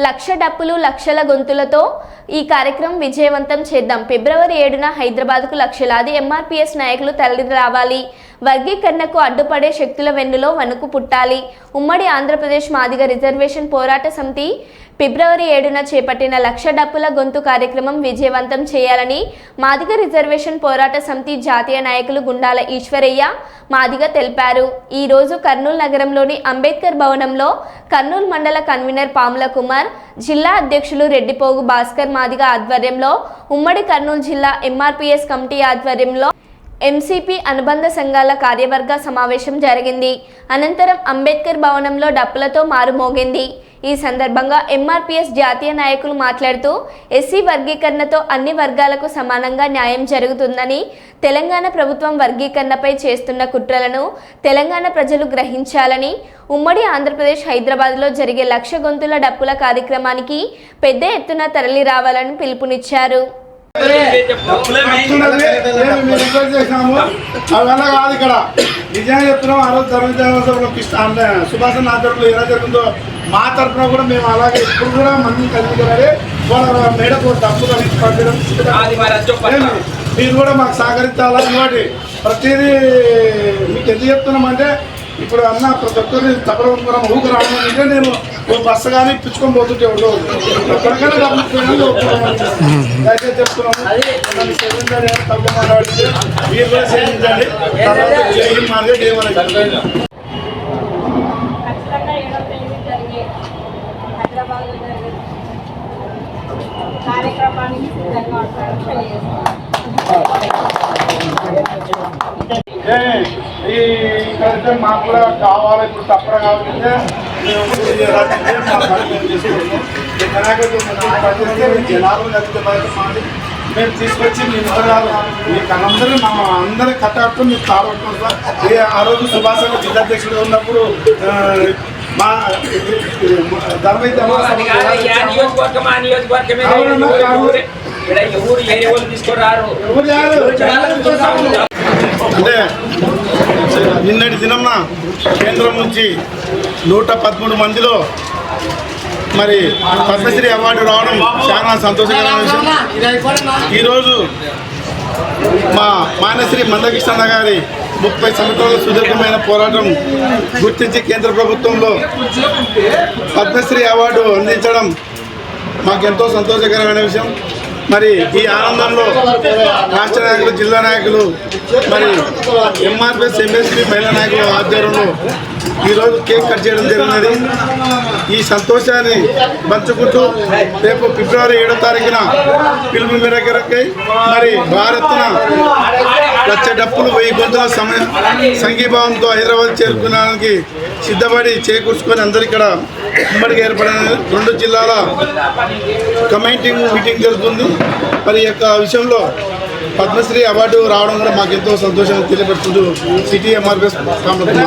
లక్ష డప్పులు లక్షల గొంతులతో ఈ కార్యక్రమం విజయవంతం చేద్దాం. ఫిబ్రవరి ఏడున హైదరాబాద్కు లక్షలాది ఎంఆర్పీఎస్ నాయకులు తరలి రావాలి వర్గీకరణకు అడ్డుపడే శక్తుల వెన్నులో వణుకు పుట్టాలి. ఉమ్మడి ఆంధ్రప్రదేశ్ మాదిగ రిజర్వేషన్ పోరాట సమితి ఫిబ్రవరి ఏడున చేపట్టిన లక్ష డప్పుల గొంతు కార్యక్రమం విజయవంతం చేయాలని మాదిగ రిజర్వేషన్ పోరాట సమితి జాతీయ నాయకులు గుండాల ఈశ్వరయ్య మాదిగ తెలిపారు. ఈరోజు కర్నూలు నగరంలోని అంబేద్కర్ భవనంలో కర్నూలు మండల కన్వీనర్ పాముల కుమార్ జిల్లా అధ్యక్షులు రెడ్డిపోగు భాస్కర్ మాదిగ ఆధ్వర్యంలో ఉమ్మడి కర్నూలు జిల్లా ఎంఆర్పిఎస్ కమిటీ ఆధ్వర్యంలో ఎంసీపీ అనుబంధ సంఘాల కార్యవర్గ సమావేశం జరిగింది. అనంతరం అంబేద్కర్ భవనంలో డప్పులతో మారుమోగింది ఈ సందర్భంగా ఎంఆర్పీఎస్ జాతీయ నాయకులు మాట్లాడుతూ ఎస్సీ వర్గీకరణతో అన్ని వర్గాలకు సమానంగా న్యాయం జరుగుతుందని తెలంగాణ ప్రభుత్వం వర్గీకరణపై చేస్తున్న కుట్రలను తెలంగాణ ప్రజలు గ్రహించాలని ఉమ్మడి ఆంధ్రప్రదేశ్ హైదరాబాద్లో జరిగే లక్ష గొంతుల డప్పుల కార్యక్రమానికి పెద్ద ఎత్తున తరలి రావాలని పిలుపునిచ్చారు. కాదు ఇక్కడ. నిజంగా చెప్తున్నాం ఆ రోజు ధర్మదేవతలకు అంటే సుభాష్ ఆధ్వర్యంలో ఎలా జరుగుతుందో మా తరఫున కూడా మేము అలాగే ఇప్పుడు కూడా మంది కలిసి కలగాలి వాళ్ళ మేడకు డబ్బు కలిసి పంపించడం అది మరి కూడా మాకు సహకరించాలా? ఇంకోటి ప్రతిదీ మీకు ఎందుకు చెప్తున్నామంటే ఇప్పుడు అన్న ప్రతి ఒక్కరిని తప్పకుండా ఊకు రావాలంటే నేను ఓ బస్సు కానీ పిచ్చుకొని పోతుంటే ఉండవు ఎక్కడికైనా ఒప్పుకోవాలి. దయచేసి చెప్తున్నాము క్షమించండి, తప్పు మాట్లాడితే మీరు కూడా క్షమించండి తర్వాత జై హింద్ మాదే జై మన ఖచ్చితంగా ఏడవ తేదీ జరిగే హైదరాబాద్లో జరిగే కార్యక్రమానికి సిద్ధంగా ఏ, ఈ ఇక్కడైతే మాకు కూడా కావాలి ఇప్పుడు తప్పడం కావాలంటే మేము చేసి మేము జనాలు మేము తీసుకొచ్చి మీ వివరాలు మీకు అందరూ మా అందరి కట్టాడుతూ మీకు తాడబట్టుకుంటాం సార్ ఏ ఆ రోజు సుభాష్ జిల్లాధ్యక్షుడు ఉన్నప్పుడు మా ధర్మైతే నియోజకవర్గమే ఎవరు తీసుకురారు నిన్నటి దినంన కేంద్రం నుంచి నూట పదమూడు మందిలో మరి పద్మశ్రీ అవార్డు రావడం చాలా సంతోషకరమైన విషయం. ఈరోజు మా మానశ్రీ మందకృష్ణ గారి ముప్పై సంవత్సరాల సుదీర్ఘమైన పోరాటం గుర్తించి కేంద్ర ప్రభుత్వంలో పద్మశ్రీ అవార్డు అందించడం మాకెంతో సంతోషకరమైన విషయం. మరి ఈ ఆనందంలో రాష్ట్ర నాయకులు జిల్లా నాయకులు మరి ఎంఆర్పిఎస్ ఎంఎస్పీ మహిళా నాయకుల ఆధ్వర్యంలో ఈరోజు కేక్ కట్ చేయడం జరిగినది. ఈ సంతోషాన్ని పంచుకుంటూ రేపు ఫిబ్రవరి ఏడో తారీఖున పిలుపు మేరకై మరి భారత్న లక్ష డప్పులు వెయ్యి గొంతుల సమయ సంఘీభావంతో హైదరాబాద్ చేరుకునడానికి సిద్ధపడి చేకూర్చుకొని అందరు ఇక్కడ ఉమ్మడిగా ఏర్పడిన రెండు జిల్లాల కమిటీ మీటింగ్ జరుగుతుంది. మరి యొక్క విషయంలో పద్మశ్రీ అవార్డు రావడం కూడా మాకు ఎంతో సంతోషం తెలియపరుచుకుంటూ సిటీ ఎంఆర్ఎస్ కాంప్లెక్స్